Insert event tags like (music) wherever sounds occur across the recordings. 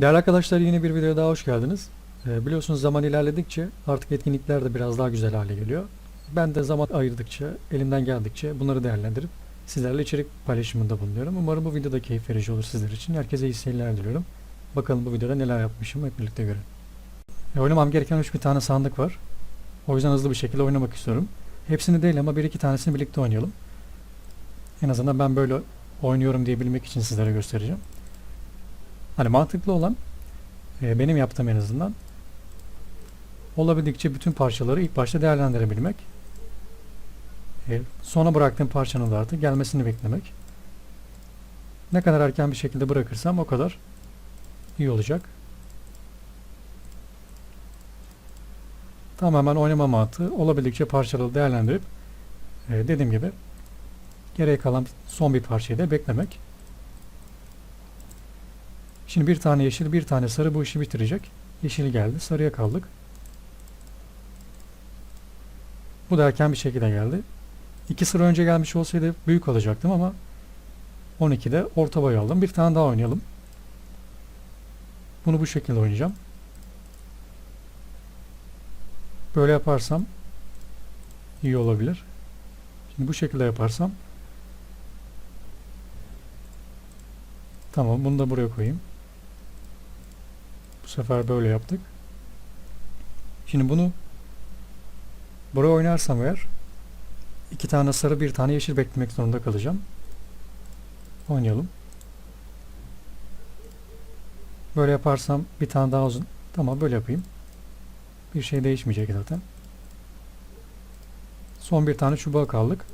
Değerli arkadaşlar yeni bir videoya daha hoş geldiniz. Ee, biliyorsunuz zaman ilerledikçe artık etkinlikler de biraz daha güzel hale geliyor. Ben de zaman ayırdıkça, elimden geldikçe bunları değerlendirip sizlerle içerik paylaşımında bulunuyorum. Umarım bu videoda keyif verici olur sizler için. Herkese iyi seyirler diliyorum. Bakalım bu videoda neler yapmışım hep birlikte görelim. E, oynamam gereken 3 bir tane sandık var. O yüzden hızlı bir şekilde oynamak istiyorum. Hepsini değil ama bir iki tanesini birlikte oynayalım. En azından ben böyle oynuyorum diye bilmek için sizlere göstereceğim. Hani mantıklı olan e, benim yaptığım en azından olabildikçe bütün parçaları ilk başta değerlendirebilmek. E, sona bıraktığım parçanın da artık gelmesini beklemek. Ne kadar erken bir şekilde bırakırsam o kadar iyi olacak. Tamamen oynama mantığı olabildikçe parçaları değerlendirip e, dediğim gibi geriye kalan son bir parçayı da beklemek. Şimdi bir tane yeşil, bir tane sarı bu işi bitirecek. Yeşil geldi, sarıya kaldık. Bu da erken bir şekilde geldi. İki sıra önce gelmiş olsaydı büyük alacaktım ama 12'de orta boy aldım. Bir tane daha oynayalım. Bunu bu şekilde oynayacağım. Böyle yaparsam iyi olabilir. Şimdi bu şekilde yaparsam Tamam bunu da buraya koyayım. Bu sefer böyle yaptık. Şimdi bunu buraya oynarsam eğer iki tane sarı bir tane yeşil beklemek zorunda kalacağım. Oynayalım. Böyle yaparsam bir tane daha uzun. Tamam böyle yapayım. Bir şey değişmeyecek zaten. Son bir tane çubuğa kaldık.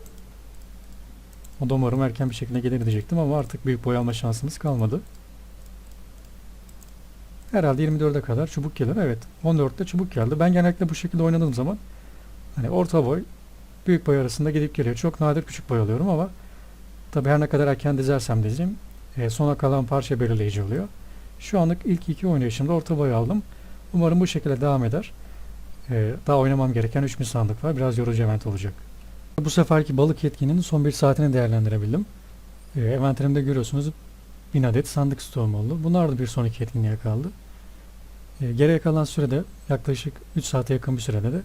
O da umarım erken bir şekilde gelir diyecektim ama artık büyük boy alma şansımız kalmadı. Herhalde 24'e kadar çubuk gelir. Evet 14'te çubuk geldi. Ben genellikle bu şekilde oynadığım zaman hani orta boy büyük boy arasında gidip geliyor. Çok nadir küçük boy alıyorum ama tabi her ne kadar erken dizersem dizeyim e, sona kalan parça belirleyici oluyor. Şu anlık ilk iki oynayışımda orta boy aldım. Umarım bu şekilde devam eder. E, daha oynamam gereken 3000 sandık var. Biraz yorucu event olacak. Bu seferki balık yetkinin son bir saatini değerlendirebildim. E, envanterimde görüyorsunuz 1000 adet sandık stoğum oldu. Bunlar da bir sonraki etkinliğe kaldı. E, geriye kalan sürede yaklaşık 3 saate yakın bir sürede de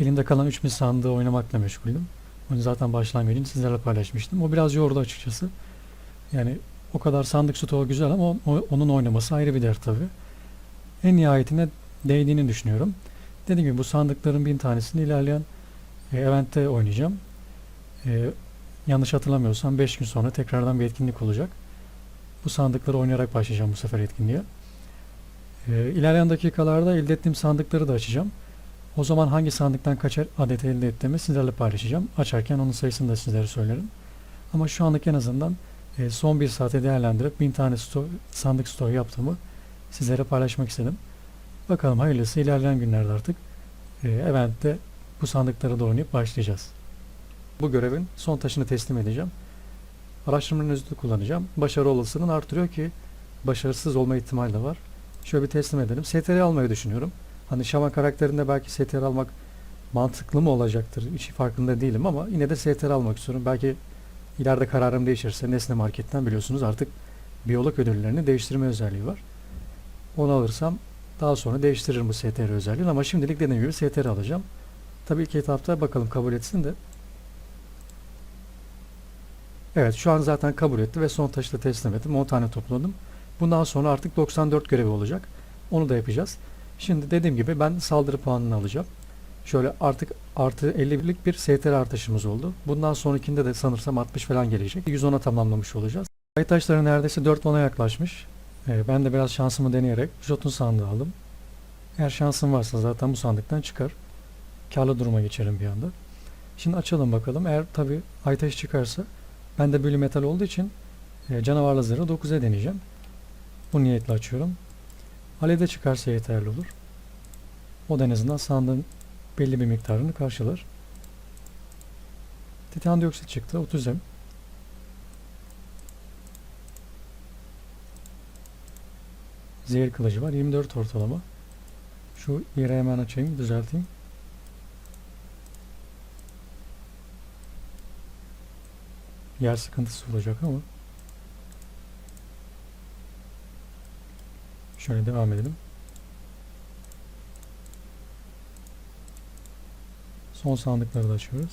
elimde kalan 3000 sandığı oynamakla meşguldüm. Onu zaten başlangıcını sizlerle paylaşmıştım. O biraz yordu açıkçası. Yani o kadar sandık stoğu güzel ama onun oynaması ayrı bir dert tabii. En nihayetinde değdiğini düşünüyorum. Dediğim gibi bu sandıkların bin tanesini ilerleyen e, eventte oynayacağım. E, yanlış hatırlamıyorsam 5 gün sonra tekrardan bir etkinlik olacak. Bu sandıkları oynayarak başlayacağım bu sefer etkinliğe. E, ilerleyen dakikalarda elde ettiğim sandıkları da açacağım. O zaman hangi sandıktan kaç adet elde ettiğimi sizlerle paylaşacağım. Açarken onun sayısını da sizlere söylerim. Ama şu anlık en azından e, son bir saate değerlendirip 1000 tane sto sandık stoğu yaptığımı sizlere paylaşmak istedim. Bakalım hayırlısı ilerleyen günlerde artık e, eventte bu sandıkları da oynayıp başlayacağız. Bu görevin son taşını teslim edeceğim. Araştırmanın özünü kullanacağım. Başarı olasılığını artırıyor ki başarısız olma ihtimali de var. Şöyle bir teslim edelim. STR almayı düşünüyorum. Hani şaman karakterinde belki STR almak mantıklı mı olacaktır? Hiç farkında değilim ama yine de STR almak istiyorum. Belki ileride kararım değişirse Nesne Market'ten biliyorsunuz artık biyolog ödüllerini değiştirme özelliği var. Onu alırsam daha sonra değiştiririm bu STR özelliğini ama şimdilik dediğim gibi STR alacağım. Tabii ilk etapta bakalım kabul etsin de. Evet şu an zaten kabul etti ve son taşı da teslim ettim. 10 tane topladım. Bundan sonra artık 94 görevi olacak. Onu da yapacağız. Şimdi dediğim gibi ben saldırı puanını alacağım. Şöyle artık artı 50'lik bir STR artışımız oldu. Bundan sonrakinde de sanırsam 60 falan gelecek. 110'a tamamlamış olacağız. Ay taşları neredeyse 4 bana yaklaşmış. Ee, ben de biraz şansımı deneyerek Jotun sandığı aldım. Eğer şansım varsa zaten bu sandıktan çıkar. Karlı duruma geçerim bir anda. Şimdi açalım bakalım. Eğer tabi Aytaş çıkarsa ben de büyülü metal olduğu için e, canavarlı zırhı 9'a deneyeceğim. Bu niyetle açıyorum. Alevde çıkarsa yeterli olur. O da en azından sandığın belli bir miktarını karşılar. Titan dioksit çıktı. 30 em. Zehir kılıcı var. 24 ortalama. Şu yere hemen açayım. Düzelteyim. Yer sıkıntısı olacak ama Şöyle devam edelim. Son sandıkları da açıyoruz.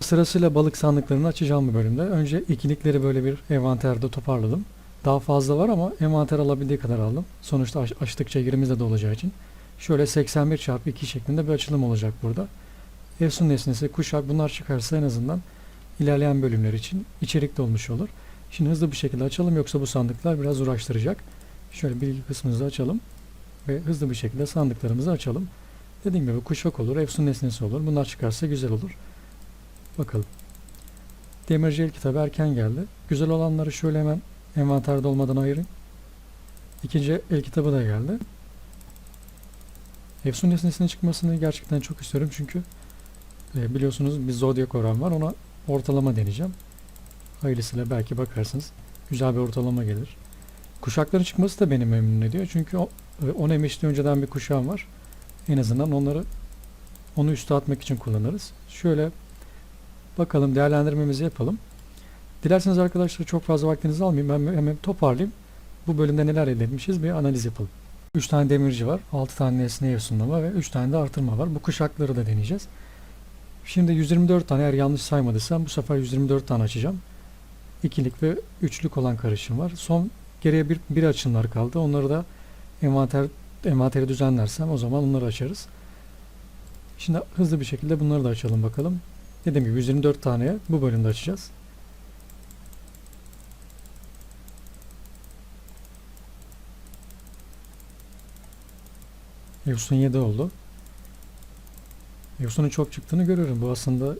Sırasıyla balık sandıklarını açacağım bu bölümde. Önce ikilikleri böyle bir envanterde toparladım. Daha fazla var ama envanter alabildiği kadar aldım. Sonuçta aç- açtıkça yerimiz de dolacağı için. Şöyle 81 çarpı 2 şeklinde bir açılım olacak burada. Efsun nesnesi, kuşak bunlar çıkarsa en azından ilerleyen bölümler için içerikte olmuş olur. Şimdi hızlı bir şekilde açalım yoksa bu sandıklar biraz uğraştıracak. Şöyle bilgi kısmımızı açalım ve hızlı bir şekilde sandıklarımızı açalım. Dediğim gibi kuşak olur, efsun nesnesi olur. Bunlar çıkarsa güzel olur. Bakalım. Demirci el kitabı erken geldi. Güzel olanları şöyle hemen envanterde olmadan ayırayım. İkinci el kitabı da geldi. Efsun nesnesinin çıkmasını gerçekten çok istiyorum çünkü e, biliyorsunuz bir zodyak oran var. Ona ortalama deneyeceğim. Hayırlısıyla belki bakarsınız. Güzel bir ortalama gelir. Kuşakların çıkması da beni memnun ediyor. Çünkü o, e, 10 emişli önceden bir kuşağım var. En azından onları onu üste atmak için kullanırız. Şöyle bakalım değerlendirmemizi yapalım. Dilerseniz arkadaşlar çok fazla vaktinizi almayayım. Ben hemen toparlayayım. Bu bölümde neler elde etmişiz bir analiz yapalım. 3 tane demirci var, 6 tane nesne yosunlama ve 3 tane de artırma var. Bu kuşakları da deneyeceğiz. Şimdi 124 tane eğer yanlış saymadıysam bu sefer 124 tane açacağım. İkilik ve üçlük olan karışım var. Son geriye bir, bir açımlar kaldı. Onları da envanter, envanteri düzenlersem o zaman onları açarız. Şimdi hızlı bir şekilde bunları da açalım bakalım. Dediğim gibi 124 taneye bu bölümde açacağız. Efsun 7 oldu. Efsun'un çok çıktığını görüyorum. Bu aslında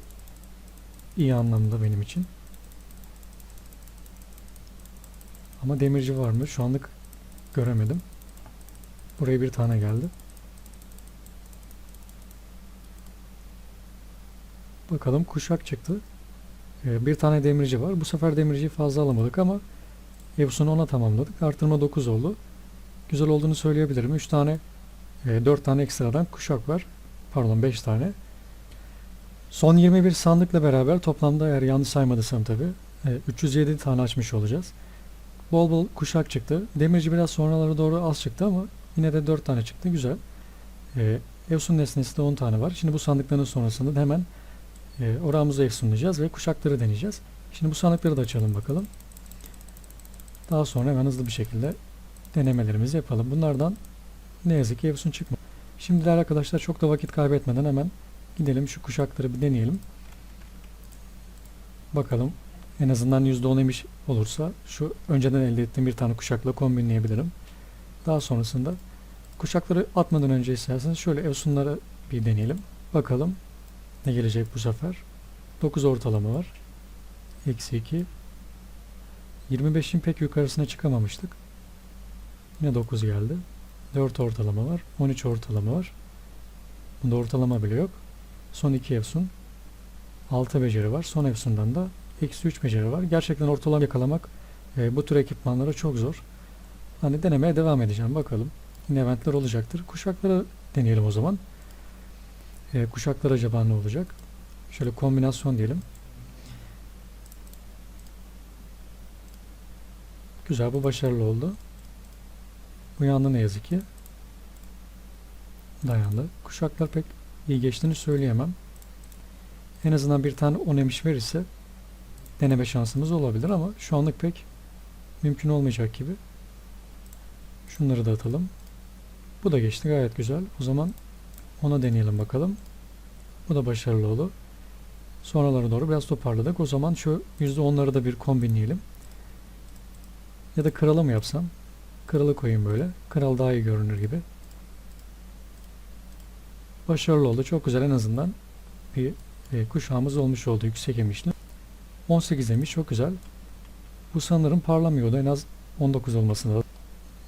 iyi anlamda benim için. Ama demirci var mı? Şu anlık göremedim. Buraya bir tane geldi. Bakalım kuşak çıktı. Ee, bir tane demirci var. Bu sefer demirciyi fazla alamadık ama Efsun'u ona tamamladık. Artırma 9 oldu. Güzel olduğunu söyleyebilirim. 3 tane, 4 tane ekstradan kuşak var. Pardon 5 tane. Son 21 sandıkla beraber toplamda eğer yanlış saymadıysam tabi 307 tane açmış olacağız. Bol bol kuşak çıktı. Demirci biraz sonralara doğru az çıktı ama yine de 4 tane çıktı. Güzel. Ee, Efsun nesnesi de 10 tane var. Şimdi bu sandıkların sonrasında da hemen e, oramızı efsunlayacağız ve kuşakları deneyeceğiz. Şimdi bu sandıkları da açalım bakalım. Daha sonra hemen hızlı bir şekilde denemelerimizi yapalım. Bunlardan ne yazık ki efsun çıkmadı. Şimdi değerli arkadaşlar çok da vakit kaybetmeden hemen gidelim şu kuşakları bir deneyelim. Bakalım en azından %10 emiş olursa şu önceden elde ettiğim bir tane kuşakla kombinleyebilirim. Daha sonrasında kuşakları atmadan önce isterseniz şöyle efsunları bir deneyelim. Bakalım ne gelecek bu sefer. 9 ortalama var. Eksi 2. 25'in pek yukarısına çıkamamıştık. Yine 9 geldi. 4 ortalama var. 13 ortalama var. Bunda ortalama bile yok. Son 2 efsun. 6 beceri var. Son efsundan da eksi 3 beceri var. Gerçekten ortalama yakalamak e, bu tür ekipmanlara çok zor. Hani denemeye devam edeceğim. Bakalım. Yine eventler olacaktır. Kuşakları deneyelim o zaman. E, kuşaklar acaba ne olacak? Şöyle kombinasyon diyelim. Güzel bu başarılı oldu. Uyandı ne yazık ki. Dayandı. Kuşaklar pek iyi geçtiğini söyleyemem. En azından bir tane 10 emiş verirse deneme şansımız olabilir ama şu anlık pek mümkün olmayacak gibi. Şunları da atalım. Bu da geçti gayet güzel. O zaman ona deneyelim bakalım. Bu da başarılı oldu. Sonralara doğru biraz toparladık. O zaman şu %10'ları da bir kombinleyelim. Ya da kralı mı yapsam? Kralı koyayım böyle. Kral daha iyi görünür gibi. Başarılı oldu. Çok güzel en azından bir e, kuşağımız olmuş oldu. Yüksek emişli. 18 emiş. Çok güzel. Bu sanırım parlamıyordu. En az 19 olmasına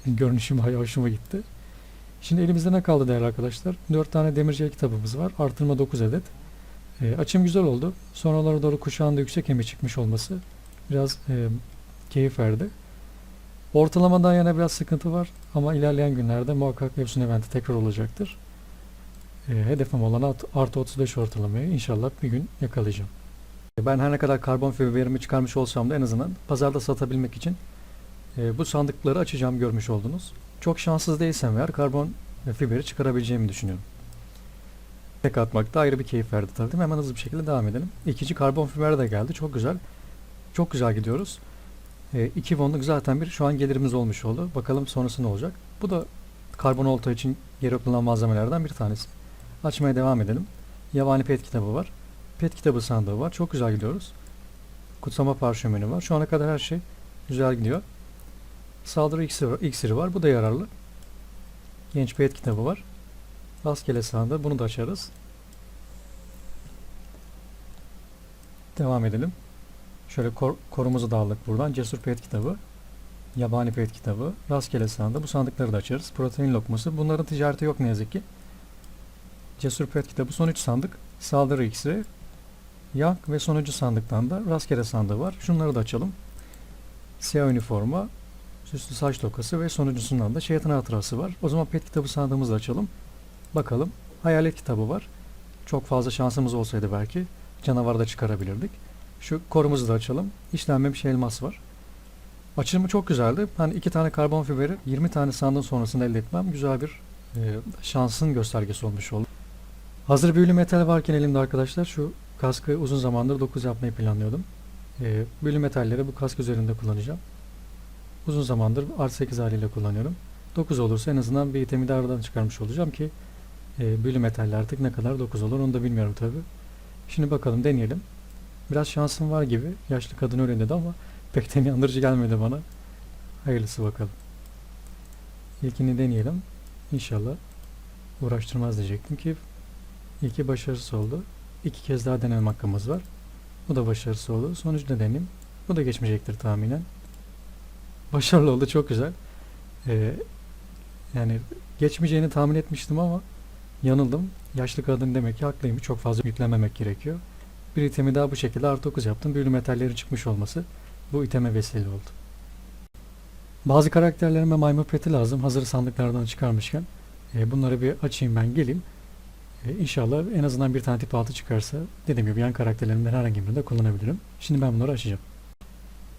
görünüşüm bayağı hoşuma gitti. Şimdi elimizde ne kaldı değerli arkadaşlar? 4 tane demirci kitabımız var. Artırma 9 adet. E, açım güzel oldu. Sonralara doğru kuşağında yüksek emi çıkmış olması biraz e, keyif verdi. Ortalamadan yana biraz sıkıntı var ama ilerleyen günlerde muhakkak Epson eventi tekrar olacaktır. E, hedefim olan art- artı 35 ortalamayı inşallah bir gün yakalayacağım. Ben her ne kadar karbon fiberimi çıkarmış olsam da en azından pazarda satabilmek için e, bu sandıkları açacağım görmüş oldunuz. Çok şanssız değilsem eğer karbon fiberi çıkarabileceğimi düşünüyorum. Tek atmak da ayrı bir keyif verdi tabii. Hemen hızlı bir şekilde devam edelim. İkinci karbon fiber de geldi. Çok güzel. Çok güzel gidiyoruz. E, iki wonluk zaten bir şu an gelirimiz olmuş oldu. Bakalım sonrası ne olacak. Bu da karbon olta için gerekli malzemelerden bir tanesi. Açmaya devam edelim. Yabani pet kitabı var. Pet kitabı sandığı var. Çok güzel gidiyoruz. Kutsama parşömeni var. Şu ana kadar her şey güzel gidiyor. Saldırı iksiri, iksiri var. Bu da yararlı. Genç pet kitabı var. Rastgele sandığı. Bunu da açarız. Devam edelim. Şöyle kor, korumuzu da aldık buradan. Cesur pet kitabı. Yabani pet kitabı. Rastgele sandığı. Bu sandıkları da açarız. Protein lokması. Bunların ticareti yok ne yazık ki. Cesur pet kitabı. Son 3 sandık. Saldırı iksiri. Yak ve sonuncu sandıktan da rastgele sandığı var. Şunları da açalım. Siyah üniforma, süslü saç tokası ve sonuncusundan da şeytan hatırası var. O zaman pet kitabı sandığımızı da açalım. Bakalım. Hayalet kitabı var. Çok fazla şansımız olsaydı belki canavar da çıkarabilirdik. Şu korumuzu da açalım. İşlenmemiş elmas var. Açılımı çok güzeldi. Ben iki tane karbon fiberi 20 tane sandığın sonrasında elde etmem güzel bir e, şansın göstergesi olmuş oldu. Hazır büyülü metal varken elimde arkadaşlar şu kaskı uzun zamandır 9 yapmayı planlıyordum. E, büyülü metalleri bu kask üzerinde kullanacağım. Uzun zamandır artı 8 haliyle kullanıyorum. 9 olursa en azından bir itemi de aradan çıkarmış olacağım ki e, büyülü metaller artık ne kadar 9 olur onu da bilmiyorum tabi. Şimdi bakalım deneyelim. Biraz şansım var gibi. Yaşlı kadın öyle dedi ama (laughs) pek de inandırıcı gelmedi bana. Hayırlısı bakalım. İlkini deneyelim. İnşallah uğraştırmaz diyecektim ki ilki başarısız oldu. İki kez daha deneme hakkımız var. Bu da başarısız oldu. Sonucu da deneyim. Bu da geçmeyecektir tahminen. Başarılı oldu. Çok güzel. Ee, yani geçmeyeceğini tahmin etmiştim ama yanıldım. Yaşlı kadın demek ki haklıymış. Çok fazla yüklememek gerekiyor. Bir itemi daha bu şekilde artı 9 yaptım. Büyülü metallerin çıkmış olması bu iteme vesile oldu. Bazı karakterlerime maymun peti lazım. Hazır sandıklardan çıkarmışken. E, bunları bir açayım ben geleyim. E, inşallah en azından bir tane tip 6 çıkarsa dediğim gibi yan karakterlerimden herhangi birinde kullanabilirim. Şimdi ben bunları açacağım.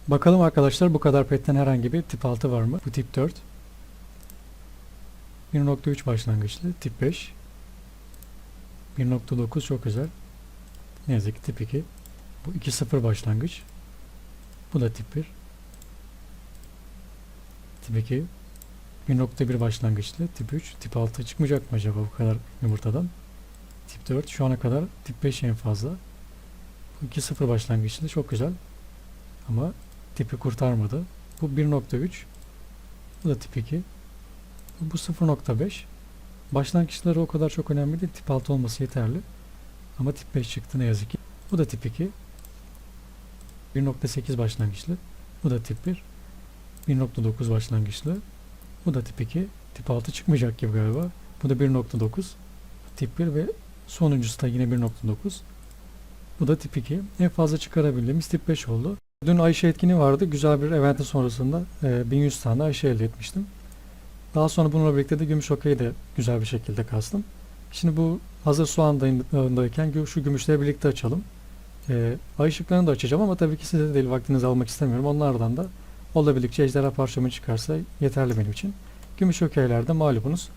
Bakalım arkadaşlar bu kadar petten herhangi bir tip 6 var mı? Bu tip 4. 1.3 başlangıçlı. Tip 5. 1.9 çok güzel. Ne yazık ki tip 2. Bu 2.0 başlangıç. Bu da tip 1. Tip 2. 1.1 başlangıçlı. Tip 3. Tip 6 çıkmayacak mı acaba bu kadar yumurtadan? Tip 4 şu ana kadar tip 5 en fazla. Bu 2.0 başlangıçlı çok güzel. Ama tipi kurtarmadı. Bu 1.3. Bu da tip 2. Bu 0.5. Başlangıçları o kadar çok önemli değil. Tip 6 olması yeterli. Ama tip 5 çıktı ne yazık ki. Bu da tip 2. 1.8 başlangıçlı. Bu da tip 1. 1.9 başlangıçlı. Bu da tip 2. Tip 6 çıkmayacak gibi galiba. Bu da 1.9. Tip 1 ve sonuncusu da yine 1.9. Bu da tip 2. En fazla çıkarabildiğimiz tip 5 oldu. Dün Ayşe etkini vardı. Güzel bir eventin sonrasında e, 1100 tane Ayşe elde etmiştim. Daha sonra bununla birlikte de gümüş okey'i de güzel bir şekilde kastım. Şimdi bu hazır soğandayken şu gümüşleri birlikte açalım. E, ay ışıklarını da açacağım ama tabii ki size de değil vaktinizi almak istemiyorum. Onlardan da olabildikçe ejderha parşömeni çıkarsa yeterli benim için. Gümüş okeylerde malumunuz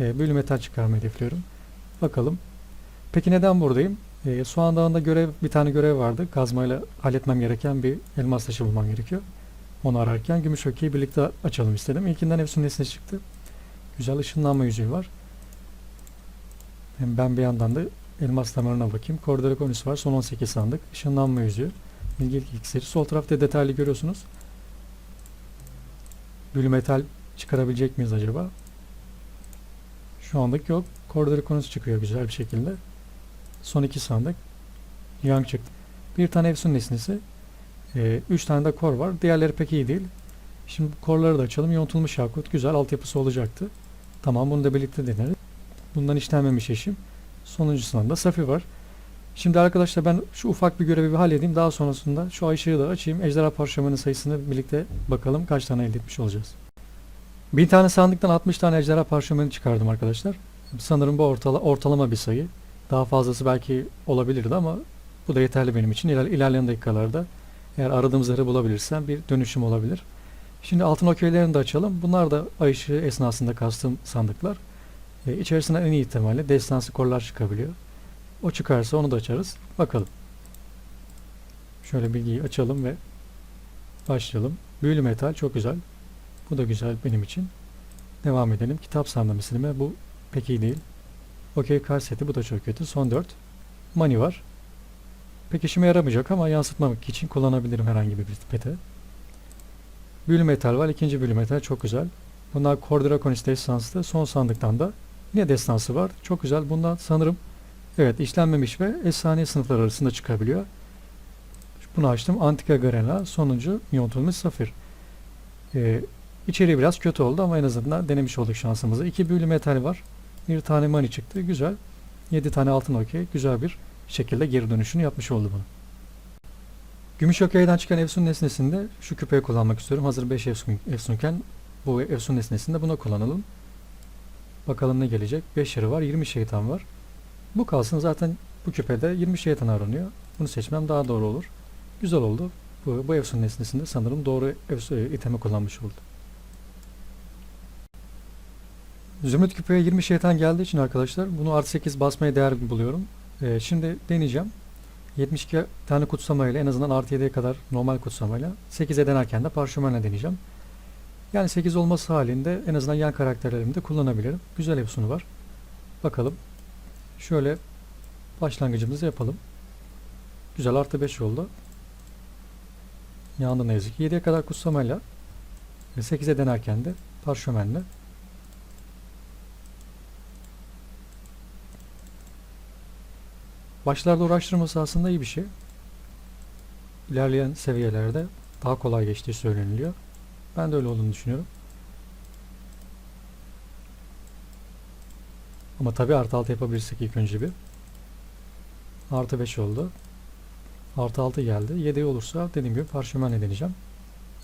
e, büyülü metal çıkarmayı hedefliyorum. Bakalım. Peki neden buradayım? E, Soğan Dağı'nda görev, bir tane görev vardı. Kazmayla halletmem gereken bir elmas taşı bulmam gerekiyor. Onu ararken gümüş okeyi birlikte açalım istedim. İlkinden Efsun nesne çıktı. Güzel ışınlanma yüzüğü var. Hem ben bir yandan da elmas damarına bakayım. Kordelakonus var. Son 18 sandık. Işınlanma yüzüğü. Bilgelik iksiri. Sol tarafta detaylı görüyorsunuz. Büyülü metal çıkarabilecek miyiz acaba? Şu anlık yok. Kordelakonus çıkıyor güzel bir şekilde. Son iki sandık. Yang çıktı. Bir tane Efsun nesnesi. 3 tane de kor var. Diğerleri pek iyi değil. Şimdi bu korları da açalım. Yontulmuş yakut. Güzel altyapısı olacaktı. Tamam bunu da birlikte deneriz. Bundan işlenmemiş eşim. Sonuncusundan da Safi var. Şimdi arkadaşlar ben şu ufak bir görevi bir halledeyim. Daha sonrasında şu Ayşe'yi da açayım. Ejderha parşömeni sayısını birlikte bakalım kaç tane elde etmiş olacağız. Bir tane sandıktan 60 tane ejderha parşömeni çıkardım arkadaşlar. Sanırım bu ortala, ortalama bir sayı. Daha fazlası belki olabilirdi ama Bu da yeterli benim için. İler, ilerleyen dakikalarda eğer aradığım zırhı bulabilirsem bir dönüşüm olabilir. Şimdi altın okeylerini de açalım. Bunlar da ay ışığı esnasında kastığım sandıklar. E, içerisinden en iyi ihtimalle destansı korlar çıkabiliyor. O çıkarsa onu da açarız. Bakalım. Şöyle bilgiyi açalım ve başlayalım. Büyülü metal çok güzel. Bu da güzel benim için. Devam edelim. Kitap sandım isimime. Bu pek iyi değil. Okey kar seti bu da çok kötü. Son 4. Money var. Pek işime yaramayacak ama yansıtmamak için kullanabilirim herhangi bir pete. Büyülü metal var. İkinci büyülü metal çok güzel. Bunlar Core Draconis destansı. Son sandıktan da yine destansı var. Çok güzel. Bundan sanırım evet işlenmemiş ve efsane sınıflar arasında çıkabiliyor. Bunu açtım. Antika Garena. Sonuncu yontulmuş safir. Ee, içeriği biraz kötü oldu ama en azından denemiş olduk şansımızı. İki büyülü metal var. Bir tane money çıktı. Güzel. 7 tane altın okey. Güzel bir şekilde geri dönüşünü yapmış oldu bunu. Gümüş okeyden çıkan Efsun nesnesinde şu küpeyi kullanmak istiyorum. Hazır 5 Efsun, Efsunken bu Efsun nesnesinde buna kullanalım. Bakalım ne gelecek. 5 yarı var. 20 şeytan var. Bu kalsın zaten bu küpede 20 şeytan aranıyor. Bunu seçmem daha doğru olur. Güzel oldu. Bu, bu Efsun nesnesinde sanırım doğru Efsun, itemi kullanmış oldu. Zümrüt küpeye 20 şeytan geldiği için arkadaşlar bunu artı 8 basmaya değer buluyorum. Ee, şimdi deneyeceğim. 72 tane kutsamayla en azından artı 7'ye kadar normal kutsamayla 8'e denerken de parşömenle deneyeceğim. Yani 8 olması halinde en azından yan karakterlerimi de kullanabilirim. Güzel hepsini var. Bakalım. Şöyle başlangıcımızı yapalım. Güzel artı 5 oldu. Yandı ne yazık ki. 7'ye kadar kutsamayla ve 8'e denerken de parşömenle Başlarda uğraştırması aslında iyi bir şey. İlerleyen seviyelerde daha kolay geçtiği söyleniliyor. Ben de öyle olduğunu düşünüyorum. Ama tabi artı 6 yapabilirsek ilk önce bir. Artı 5 oldu. Artı 6 geldi. 7 olursa dediğim gibi parşömenle deneyeceğim.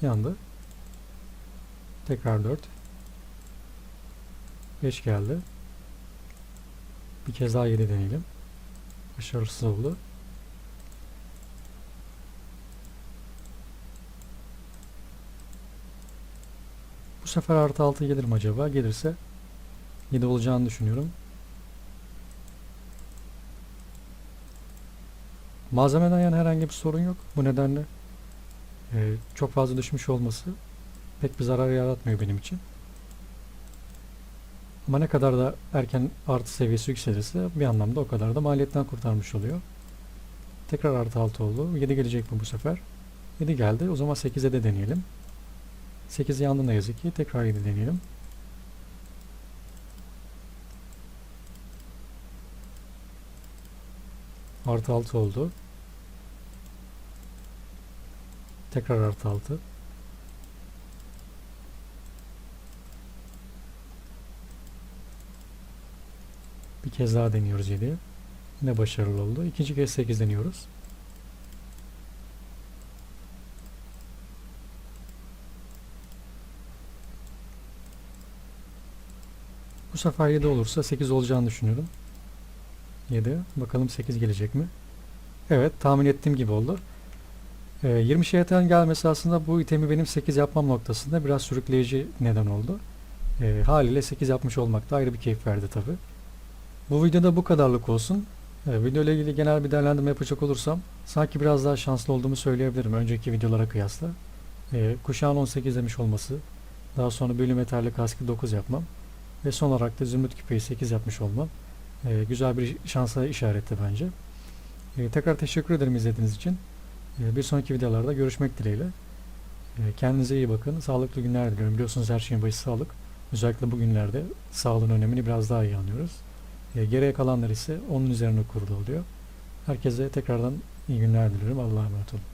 Yandı. Tekrar 4. 5 geldi. Bir kez daha 7 deneyelim. Başarısız oldu. Bu sefer artı 6 gelir mi acaba? Gelirse 7 olacağını düşünüyorum. Malzemeden yani herhangi bir sorun yok. Bu nedenle e, çok fazla düşmüş olması pek bir zarar yaratmıyor benim için. Ama ne kadar da erken artı seviyesi yükselirse bir anlamda o kadar da maliyetten kurtarmış oluyor. Tekrar artı 6 oldu. 7 gelecek mi bu sefer? 7 geldi. O zaman 8'e de deneyelim. 8 yandı ne yazık ki. Tekrar 7 deneyelim. Artı 6 oldu. Tekrar artı 6. Bir kez daha deniyoruz 7'ye. Yine başarılı oldu. İkinci kez 8 deniyoruz. Bu sefer 7 olursa 8 olacağını düşünüyorum. 7. Bakalım 8 gelecek mi? Evet tahmin ettiğim gibi oldu. Ee, 20 şeytan gelmesi aslında bu itemi benim 8 yapmam noktasında biraz sürükleyici neden oldu. Ee, haliyle 8 yapmış olmak da ayrı bir keyif verdi tabi. Bu videoda bu kadarlık olsun. Ee, video ile ilgili genel bir değerlendirme yapacak olursam sanki biraz daha şanslı olduğumu söyleyebilirim önceki videolara kıyasla. Ee, kuşağın 18 demiş olması, daha sonra bölüm metalli kaskı 9 yapmam ve son olarak da zümrüt küpeyi 8 yapmış olmam e, güzel bir şansa işaretti bence. E, tekrar teşekkür ederim izlediğiniz için. E, bir sonraki videolarda görüşmek dileğiyle. E, kendinize iyi bakın. Sağlıklı günler diliyorum. Biliyorsunuz her şeyin başı sağlık. Özellikle bugünlerde sağlığın önemini biraz daha iyi anlıyoruz. E, geriye kalanlar ise onun üzerine kurulu oluyor. Herkese tekrardan iyi günler diliyorum. Allah'a emanet olun.